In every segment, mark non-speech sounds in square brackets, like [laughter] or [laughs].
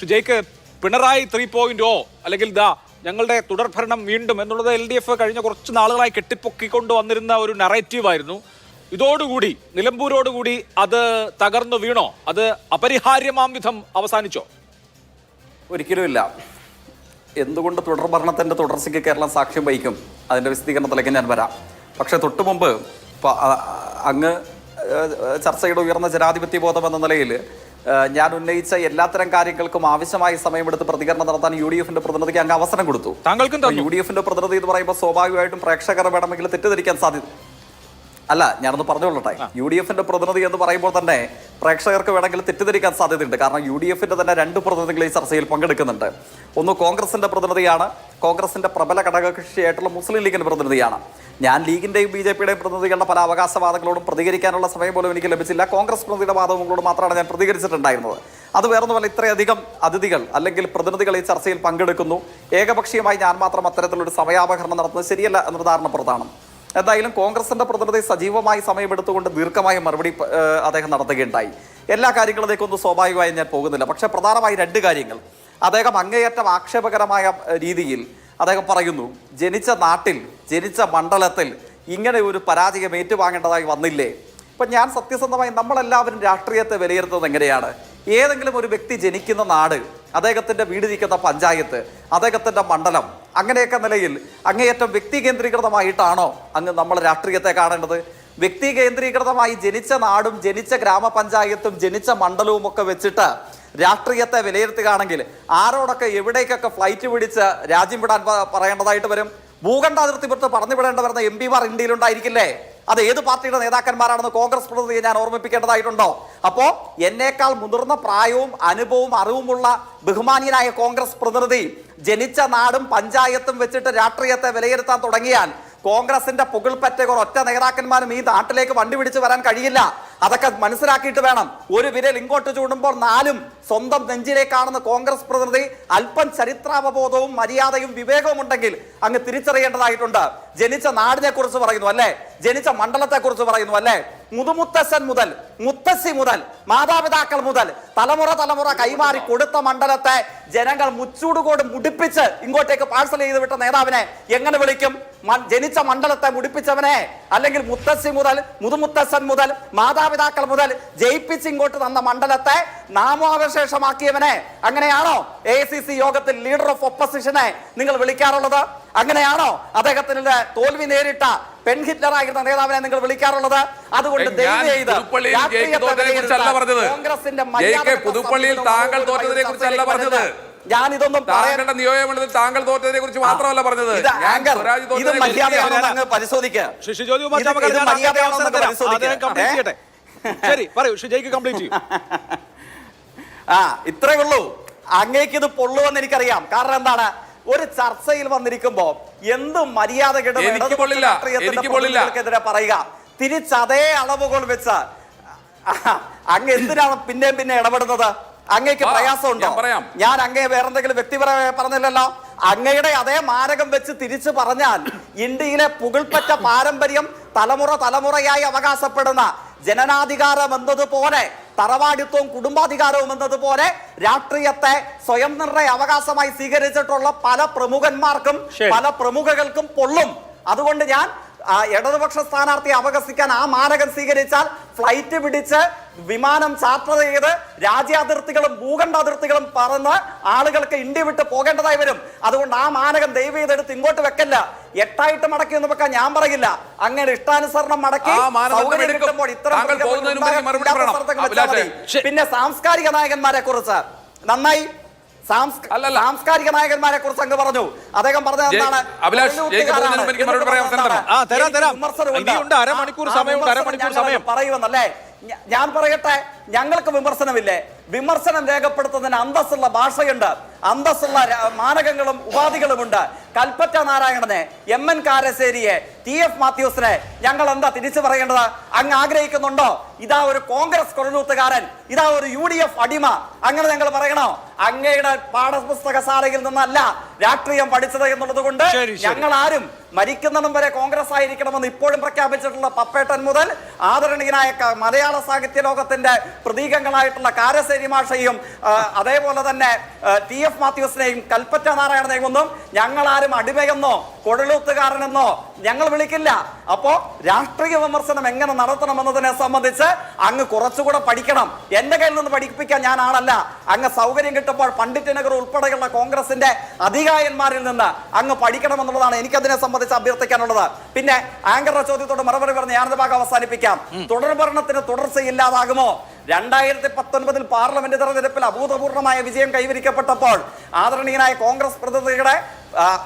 ഷുജയ്ക്ക് Pinarayi three point ഓ അല്ലെങ്കിൽ ദാ ഞങ്ങളുടെ തുടർഭരണം വീണ്ടും എന്നുള്ളത് എൽ ഡി എഫ് കഴിഞ്ഞ കുറച്ച് നാളുകളായി കെട്ടിപ്പൊക്കിക്കൊണ്ട് വന്നിരുന്ന ഒരു നറേറ്റീവായിരുന്നു ഇതോടുകൂടി നിലമ്പൂരോടുകൂടി അത് തകർന്നു വീണോ? അത് അപരിഹാര്യമാം വിധം അവസാനിച്ചോ? ഒരിക്കലുമില്ല. എന്തുകൊണ്ട് തുടർഭരണത്തിന്റെ തുടർച്ചയ്ക്ക് കേരളം സാക്ഷ്യം വഹിക്കും? അതിന്റെ വിശദീകരണത്തിലേക്ക് ഞാൻ വരാം. പക്ഷേ തൊട്ടു മുമ്പ് അങ്ങ് ചർച്ചയുടെ ഉയർന്ന ജനാധിപത്യ ബോധം എന്ന നിലയിൽ ഞാൻ ഉന്നയിച്ച എല്ലാത്തരം കാര്യങ്ങൾക്കും ആവശ്യമായ സമയമെടുത്ത് പ്രതികരണം നടത്താൻ യു ഡി എഫിന്റെ പ്രതിനിധിക്ക് അങ്ങ് അവസരം കൊടുത്തു. താങ്കൾക്കും യു ഡി എഫിന്റെ പ്രതിനിധി എന്ന് പറയുമ്പോൾ സ്വാഭാവികമായിട്ടും പ്രേക്ഷകർ വേണമെങ്കിൽ തെറ്റിദ്ധരിക്കാൻ സാധ്യത അല്ല ഞാനൊന്ന് പറഞ്ഞോളട്ടെ യു ഡി എഫിന്റെ പ്രതിനിധി എന്ന് പറയുമ്പോൾ തന്നെ പ്രേക്ഷകർക്ക് വേണമെങ്കിൽ തെറ്റിദ്ധരിക്കാൻ സാധ്യതയുണ്ട്. കാരണം യു ഡി എഫിന്റെ തന്നെ രണ്ട് പ്രതിനിധികൾ ഈ ചർച്ചയിൽ പങ്കെടുക്കുന്നുണ്ട്. ഒന്ന് കോൺഗ്രസിന്റെ പ്രതിനിധിയാണ്. കോൺഗ്രസിന്റെ പ്രബല ഘടകകക്ഷിയായിട്ടുള്ള മുസ്ലിം ലീഗിന്റെ പ്രതിനിധിയാണ്. ഞാൻ ലീഗിന്റെയും ബി ജെ പിയുടെയും പ്രതിനിധികളുടെ പല അവകാശവാദങ്ങളോടും പ്രതികരിക്കാനുള്ള സമയം പോലും എനിക്ക് ലഭിച്ചില്ല. കോൺഗ്രസ് പ്രതിനിധിയുടെ വാദങ്ങളോട് മാത്രമാണ് ഞാൻ പ്രതികരിച്ചിട്ടുണ്ടായിരുന്നത്. അത് വേറൊന്നുമല്ല ഇത്രയധികം അതിഥികൾ അല്ലെങ്കിൽ പ്രതിനിധികൾ ഈ ചർച്ചയിൽ പങ്കെടുക്കുന്നു. ഏകപക്ഷീയമായി ഞാൻ മാത്രം അത്തരത്തിലൊരു സമയാപകരണം നടത്തുന്നത് ശരിയല്ല എന്നൊരു ധാരണപ്പുറത്താണ് എന്തായാലും കോൺഗ്രസിന്റെ പ്രതിനിധി സജീവമായി സമയമെടുത്തുകൊണ്ട് ദീർഘമായ മറുപടി അദ്ദേഹം നടത്തുകയുണ്ടായി. എല്ലാ കാര്യങ്ങളിലേക്കൊന്നും സ്വാഭാവികമായി ഞാൻ പോകുന്നില്ല. പക്ഷേ പ്രധാനമായി രണ്ട് കാര്യങ്ങൾ. അദ്ദേഹം അങ്ങേയറ്റം ആക്ഷേപകരമായ രീതിയിൽ അദ്ദേഹം പറയുന്നു ജനിച്ച നാട്ടിൽ ജനിച്ച മണ്ഡലത്തിൽ ഇങ്ങനെ ഒരു പരാജയം ഏറ്റുവാങ്ങേണ്ടതായി വന്നില്ലേ? ഇപ്പം ഞാൻ സത്യസന്ധമായി നമ്മളെല്ലാവരും രാഷ്ട്രീയത്തെ വിലയിരുത്തുന്നത് എങ്ങനെയാണ്? ഏതെങ്കിലും ഒരു വ്യക്തി ജനിക്കുന്ന നാട് അദ്ദേഹത്തിന്റെ വീടിരിക്കുന്ന പഞ്ചായത്ത് അദ്ദേഹത്തിന്റെ മണ്ഡലം അങ്ങനെയൊക്കെ നിലയിൽ അങ്ങേയറ്റം വ്യക്തി കേന്ദ്രീകൃതമായിട്ടാണോ അങ്ങ് നമ്മൾ രാഷ്ട്രീയത്തെ കാണേണ്ടത്? വ്യക്തി കേന്ദ്രീകൃതമായി ജനിച്ച നാടും ജനിച്ച ഗ്രാമപഞ്ചായത്തും ജനിച്ച മണ്ഡലവും ഒക്കെ വെച്ചിട്ട് രാഷ്ട്രീയത്തെ വിലയിരുത്തുകയാണെങ്കിൽ ആരോടൊക്കെ എവിടേക്കൊക്കെ ഫ്ലൈറ്റ് പിടിച്ച് രാജ്യം വിടാൻ പറയേണ്ടതായിട്ട് വരും? ഭൂഖണ്ഡാതിർത്തി പുറത്ത് പറഞ്ഞു വിടേണ്ട വരുന്ന എം പിമാർ ഇന്ത്യയിലുണ്ടായിരിക്കില്ലേ? അത് ഏത് പാർട്ടിയുടെ നേതാക്കന്മാരാണെന്ന് കോൺഗ്രസ് പ്രതിനിധിയെ ഞാൻ ഓർമ്മിപ്പിക്കേണ്ടതായിട്ടുണ്ടോ? അപ്പോ എന്നേക്കാൾ മുതിർന്ന പ്രായവും അനുഭവവും അറിവുമുള്ള ബഹുമാനീയനായ കോൺഗ്രസ് പ്രതിനിധി ജനിച്ച നാടും പഞ്ചായത്തും വെച്ചിട്ട് രാഷ്ട്രീയത്തെ വിലയിരുത്താൻ തുടങ്ങിയാൽ കോൺഗ്രസിന്റെ പുകൾപ്പറ്റകൾ ഒറ്റ നേതാക്കന്മാരും ഈ നാട്ടിലേക്ക് വണ്ടി പിടിച്ച് വരാൻ കഴിയില്ല. അതൊക്കെ മനസ്സിലാക്കിയിട്ട് വേണം. ഒരു വിരൽ ഇങ്ങോട്ട് ചൂടുമ്പോൾ നാലും സ്വന്തം നെഞ്ചിലേക്കാണെന്ന് കോൺഗ്രസ് പ്രതിനിധി അല്പം ചരിത്രാവബോധവും മര്യാദയും വിവേകവും ഉണ്ടെങ്കിൽ അങ്ങ് തിരിച്ചറിയേണ്ടതായിട്ടുണ്ട്. ജനിച്ച നാടിനെ കുറിച്ച് പറയുന്നു അല്ലേ? ജനിച്ച മണ്ഡലത്തെ കുറിച്ച് പറയുന്നു അല്ലേ? മുതുമുത്തശ്ശൻ മുതൽ മുത്തശ്ശി മുതൽ മാതാപിതാക്കൾ മുതൽ തലമുറ തലമുറ കൈമാറി കൊടുത്ത മണ്ഡലത്തെ ജനങ്ങൾ മുച്ചൂടുകൂട് മുടിപ്പിച്ച് ഇങ്ങോട്ടേക്ക് പാഴ്സൽ ചെയ്ത് വിട്ട നേതാവിനെ എങ്ങനെ വിളിക്കും? ജനിച്ച മണ്ഡലത്തെ മുടിപ്പിച്ചവനെ അല്ലെങ്കിൽ മുത്തശ്ശി മുതൽ മുതുമുത്തശ്ശൻ മുതൽ മാതാപിതാക്കൾ മുതൽ ജയിപ്പിച്ച് ഇങ്ങോട്ട് തന്ന മണ്ഡലത്തെ നാമാവശേഷമാക്കിയവനെ അങ്ങനെയാണോ? എ യോഗത്തിൽ ലീഡർ ഓഫ് ഒപ്പസിഷനെ നിങ്ങൾ വിളിക്കാറുള്ളത്? അങ്ങനെയാണോ? അദ്ദേഹത്തിന്റെ തോൽവി നേരിട്ട പെൺ ഹിറ്റ്ലറായിരുന്ന നേതാവിനെ നിങ്ങൾ വിളിക്കാറുള്ളത്? അതുകൊണ്ട്. കോൺഗ്രസിന്റെ പുതുപ്പള്ളിയിൽ താങ്കൾ തോറ്റതിനെ കുറിച്ചല്ല പറഞ്ഞത്. ഞാൻ ഇതൊന്നും പറയേണ്ട നിയോജകമണ്ഡലത്തിൽ താങ്കൾ തോറ്റതിനെ കുറിച്ച് മാത്രമല്ല പറഞ്ഞത്. ഇത് പരിശോധിക്കുക ശരി പറയൂ. ഷുജയ്ക്ക് കംപ്ലീറ്റ് ചെയ്യൂ. [laughs] ആ ഇത്രേ ഉള്ളൂ. അങ്ങേക്ക് ഇത് പൊള്ളുവെന്ന് എനിക്കറിയാം. കാരണം എന്താണ്? ഒരു ചർച്ചയിൽ വന്നിരിക്കുമ്പോ എന്ത് മര്യാദ. എതിരെ പറയുക തിരിച്ചതേ അളവുകൾ വെച്ച് അങ്ങ് എന്തിനാണ് പിന്നെയും പിന്നെ ഇടപെടുന്നത് അങ്ങേക്ക് പ്രയാസം പ്രയാസമുണ്ടോ. ഞാൻ അങ്ങേ വേറെന്തെങ്കിലും വ്യക്തിപരമായി പറഞ്ഞില്ലല്ലോ അങ്ങയുടെ അതേ മാരകം വെച്ച് തിരിച്ചു പറഞ്ഞാൽ ഇന്ത്യയിലെ പുകൾപ്പറ്റ പാരമ്പര്യം തലമുറ തലമുറയായി അവകാശപ്പെടുന്ന ജനനാധികാരം എന്നതുപോലെ തറവാടിത്വവും കുടുംബാധികാരവും എന്നതുപോലെ രാഷ്ട്രീയത്തെ സ്വയം നിർണയ അവകാശമായി സ്വീകരിച്ചിട്ടുള്ള പല പ്രമുഖന്മാർക്കും പല പ്രമുഖകൾക്കും പൊള്ളും. അതുകൊണ്ട് ഞാൻ ഇടതുപക്ഷ സ്ഥാനാർത്ഥിയെ അപകസിക്കാൻ ആ മാനകം സ്വീകരിച്ചാൽ ഫ്ലൈറ്റ് പിടിച്ച് വിമാനം ചാർട്ടർ ചെയ്ത് രാജ്യാതിർത്തികളും ഭൂഖണ്ഡ അതിർത്തികളും പറന്ന് ആളുകൾക്ക് ഇന്ത്യ വിട്ട് പോകേണ്ടതായി വരും. അതുകൊണ്ട് ആ മാനകം ദയവ് ചെയ്തെടുത്ത് ഇങ്ങോട്ട് വെക്കല്ല. എട്ടായിട്ട് മടക്കി എന്ന് വെക്കാൻ ഞാൻ പറയില്ല. അങ്ങനെ ഇഷ്ടാനുസരണം മടക്കി ഇത്തരം. പിന്നെ സാംസ്കാരിക നായകന്മാരെ കുറിച്ച് നന്നായി സാംസ്ക- അല്ലല്ല. സാംസ്കാരിക നായകന്മാരെ കുറിച്ച് അങ്ങ് പറഞ്ഞു. അദ്ദേഹം പറഞ്ഞത് എന്താണ്. പറയുമെന്നല്ലേ? ഞാൻ പറയട്ടെ ഞങ്ങൾക്ക് വിമർശനമില്ലേ? വിമർശനം രേഖപ്പെടുത്തുന്നതിന് അന്തസ്സുള്ള ഭാഷയുണ്ട്. അന്തസ്സുള്ള മാനകങ്ങളും മാനകങ്ങളും ഉപാധികളുമുണ്ട്. കൽപ്പറ്റ നാരായണനെ എം എൻ കാരശ്ശേരിയെ ടി എഫ് മാത്യൂസിനെ ഞങ്ങൾ എന്താ തിരിച്ചു പറയേണ്ടത്? അങ്ങ് ആഗ്രഹിക്കുന്നുണ്ടോ? ഇതാ ഒരു കോൺഗ്രസ് കൊഴലൂത്തുകാരൻ ഇതാ ഒരു യു ഡി എഫ് അടിമ. അങ്ങനെ ഞങ്ങൾ പറയണോ? അങ്ങയുടെ പാഠപുസ്തകശാലയിൽ നിന്നല്ല രാഷ്ട്രീയം പഠിച്ചത് എന്നുള്ളത് കൊണ്ട്. ഞങ്ങൾ ആരും മരിക്കുന്നിടം വരെ കോൺഗ്രസ് ആയിരിക്കണമെന്ന് ഇപ്പോഴും പ്രഖ്യാപിച്ചിട്ടുള്ള പപ്പേട്ടൻ മുതൽ ആദരണീയനായ മലയാള സാഹിത്യ ലോകത്തിന്റെ പ്രതീകങ്ങളായിട്ടുള്ള കാരശ്ശേരി മാഷയും അതേപോലെ തന്നെ ടി എഫ് മാത്യൂസിനെയും കൽപ്പറ്റ നാരായണനെയും ഒന്നും ഞങ്ങൾ ആരും അടിമയെന്നോ കൊടലൂത്തുകാരനെന്നോ ഞങ്ങൾ വിളിക്കില്ല. അപ്പോ രാഷ്ട്രീയ വിമർശനം എങ്ങനെ നടത്തണം എന്നതിനെ സംബന്ധിച്ച് അങ്ങ് കുറച്ചുകൂടെ പഠിക്കണം. എന്റെ കയ്യിൽ നിന്ന് പഠിപ്പിക്കാൻ ഞാൻ ആളല്ല. അങ്ങ് സൗകര്യം കിട്ടുമ്പോൾ പണ്ഡിറ്റ് നഗർ ഉൾപ്പെടെയുള്ള കോൺഗ്രസിന്റെ അധികായന്മാരിൽ നിന്ന് അങ്ങ് പഠിക്കണം എന്നുള്ളതാണ് എനിക്ക് അതിനെ സംബന്ധിച്ച് അഭ്യർത്ഥിക്കാനുള്ളത്. പിന്നെ ആങ്കറുടെ ചോദ്യത്തോട് മറുപടി പറഞ്ഞ് ഞാനത് ഭാഗം അവസാനിപ്പിക്കാം. തുടർ ഭരണത്തിന് തുടർച്ചയില്ലാതാകുമോ? രണ്ടായിരത്തി പത്തൊൻപതിൽ പാർലമെന്റ് തെരഞ്ഞെടുപ്പിൽ അഭൂതപൂർണമായ വിജയം കൈവരിക്കപ്പെട്ടപ്പോൾ ആദരണീയനായ കോൺഗ്രസ് പ്രതിനിധിയുടെ ആ,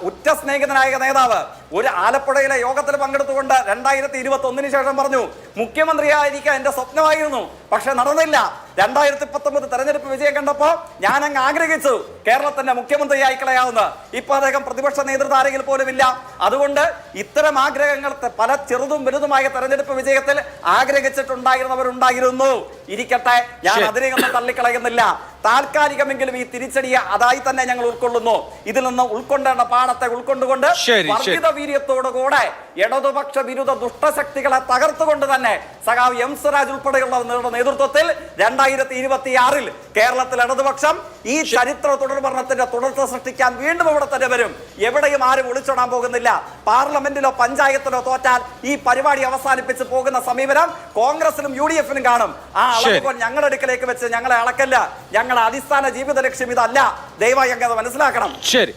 ഉറ്റ സ്നേഹിതനായ നേതാവ് ഒരു ആലപ്പുഴയിലെ യോഗത്തിൽ പങ്കെടുത്തുകൊണ്ട് രണ്ടായിരത്തി ഇരുപത്തി ഒന്നിന് ശേഷം പറഞ്ഞു മുഖ്യമന്ത്രിയായിരിക്കാൻ എന്റെ സ്വപ്നമായിരുന്നു പക്ഷെ നടന്നില്ല. രണ്ടായിരത്തി പത്തൊമ്പത് തെരഞ്ഞെടുപ്പ് വിജയം കണ്ടപ്പോ ഞാൻ അങ്ങ് ആഗ്രഹിച്ചു കേരളത്തിന്റെ മുഖ്യമന്ത്രിയായി കളയാവുന്ന. ഇപ്പൊ അദ്ദേഹം പ്രതിപക്ഷ നേതൃത്വത്തിൽ പോലും ഇല്ല അതുകൊണ്ട് ഇത്തരം ആഗ്രഹങ്ങൾ പല ചെറുതും വലുതുമായ തെരഞ്ഞെടുപ്പ് വിജയത്തിൽ ആഗ്രഹിച്ചിട്ടുണ്ടായിരുന്നവരുണ്ടായിരുന്നു. ഇരിക്കട്ടെ ഞാൻ അതിനെ തള്ളിക്കളയുന്നില്ല. താൽക്കാലികമെങ്കിലും ഈ തിരിച്ചടിയെ അതായി തന്നെ ഞങ്ങൾ ഉൾക്കൊള്ളുന്നു. ഇതിൽ നിന്ന് ഉൾക്കൊണ്ടേണ്ട പാഠത്തെ ഉൾക്കൊണ്ടുകൊണ്ട്. വർഗീത വീര്യത്തോടുകൂടെ ഇടതുപക്ഷ വിരുദ്ധ ദുഷ്ടശക്തികളെ തകർത്തുകൊണ്ട് തന്നെ സഖാവ് എം സ്വരാജ് ഉൾപ്പെടെയുള്ളവരുടെ നേതൃത്വത്തിൽ രണ്ടായിരത്തി ഇരുപത്തിയാറിൽ കേരളത്തിൽ ഇടതുപക്ഷം ഈ ചരിത്ര തുടർഭരണത്തിന്റെ തുടർച്ച സൃഷ്ടിക്കാൻ വീണ്ടും ഇവിടെ തന്നെ വരും. എവിടെയും ആരും ഒളിച്ചോടാൻ പോകുന്നില്ല. പാർലമെന്റിലോ പഞ്ചായത്തിലോ തോറ്റാൽ ഈ പരിപാടി അവസാനിപ്പിച്ച് പോകുന്ന സമീപനം കോൺഗ്രസിലും യു ഡി എഫിനും കാണും. ആ അളവ് അളവുകൾ ഞങ്ങളുടെ അടുക്കലേക്ക് വെച്ച് ഞങ്ങളെ അളക്കല്ല. ഞങ്ങളുടെ അടിസ്ഥാന ജീവിത ലക്ഷ്യം ഇതല്ല. ദയവായി അങ്ങനെ മനസ്സിലാക്കണം. ശരി.